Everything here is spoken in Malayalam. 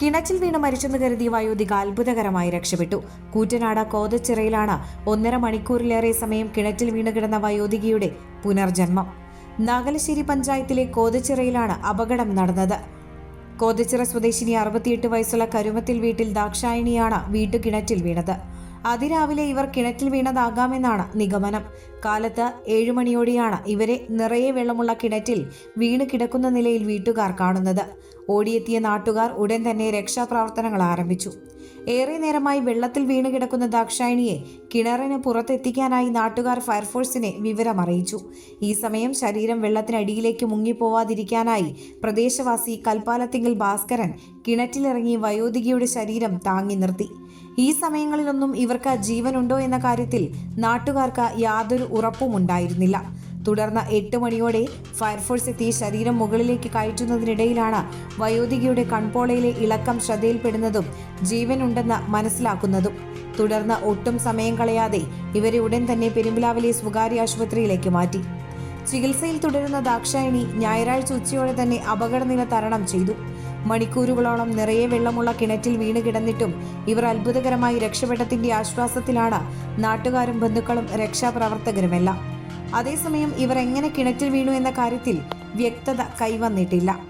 കിണറ്റിൽ വീണ് മരിച്ചെന്ന് കരുതിയ വയോധിക അത്ഭുതകരമായി രക്ഷപ്പെട്ടു. കൂറ്റനാട കോതച്ചിറയിലാണ് ഒന്നര മണിക്കൂറിലേറെ സമയം കിണറ്റിൽ വീണ് കിടന്ന വയോധികയുടെ പുനർജന്മം. നാഗലശ്ശേരി പഞ്ചായത്തിലെ കോതച്ചിറയിലാണ് അപകടം നടന്നത്. കോതച്ചിറ സ്വദേശിനി അറുപത്തിയെട്ട് വയസ്സുള്ള കരുമത്തിൽ വീട്ടിൽ ദാക്ഷായണിയാണ് വീട്ടുകിണറ്റിൽ വീണത്. അതിരാവിലെ ഇവർ കിണറ്റിൽ വീണതാകാമെന്നാണ് നിഗമനം. കാലത്ത് ഏഴുമണിയോടെയാണ് ഇവരെ നിറയെ വെള്ളമുള്ള കിണറ്റിൽ വീണ് കിടക്കുന്ന നിലയിൽ വീട്ടുകാർ കാണുന്നത്. ഓടിയെത്തിയ നാട്ടുകാർ ഉടൻ തന്നെ രക്ഷാപ്രവർത്തനങ്ങൾ ആരംഭിച്ചു. ഏറെ നേരമായി വെള്ളത്തിൽ വീണ് കിടക്കുന്ന ദാക്ഷായണിയെ കിണറിന് പുറത്തെത്തിക്കാനായി നാട്ടുകാർ ഫയർഫോഴ്സിനെ വിവരമറിയിച്ചു. ഈ സമയം ശരീരം വെള്ളത്തിനടിയിലേക്ക് മുങ്ങിപ്പോവാതിരിക്കാനായി പ്രദേശവാസി കൽപ്പാലത്തിങ്കിൽ ഭാസ്കരൻ കിണറ്റിലിറങ്ങി വയോധികയുടെ ശരീരം താങ്ങി നിർത്തി. ഈ സമയങ്ങളിലൊന്നും ഇവർക്ക് ജീവനുണ്ടോ എന്ന കാര്യത്തിൽ നാട്ടുകാർക്ക് യാതൊരു ഉറപ്പും ഉണ്ടായിരുന്നില്ല. തുടർന്ന് എട്ട് മണിയോടെ ഫയർഫോഴ്സ് എത്തി ശരീരം മുകളിലേക്ക് കയറ്റുന്നതിനിടയിലാണ് വയോധികയുടെ കൺപോളയിലെ ഇളക്കം ശ്രദ്ധയിൽപ്പെടുന്നതും ജീവനുണ്ടെന്ന് മനസ്സിലാക്കുന്നതും. തുടർന്ന് ഒട്ടും സമയം കളയാതെ ഇവരെ ഉടൻ തന്നെ പെരുമ്പിലാവിലെ സ്വകാര്യ ആശുപത്രിയിലേക്ക് മാറ്റി. ചികിത്സയിൽ തുടരുന്ന ദാക്ഷായണി ഞായറാഴ്ച ഉച്ചയോടെ തന്നെ അപകടനില തരണം ചെയ്തു. മണിക്കൂറുകളോളം നിറയെ വെള്ളമുള്ള കിണറ്റിൽ വീണ് കിടന്നിട്ടും ഇവർ അത്ഭുതകരമായി രക്ഷപ്പെട്ടതിന്റെ ആശ്വാസത്തിലാണ് നാട്ടുകാരും ബന്ധുക്കളും രക്ഷാപ്രവർത്തകരുമെല്ലാം. അതേസമയം ഇവർ എങ്ങനെ കിണറ്റിൽ വീണു എന്ന കാര്യത്തിൽ വ്യക്തത കൈവന്നിട്ടില്ല.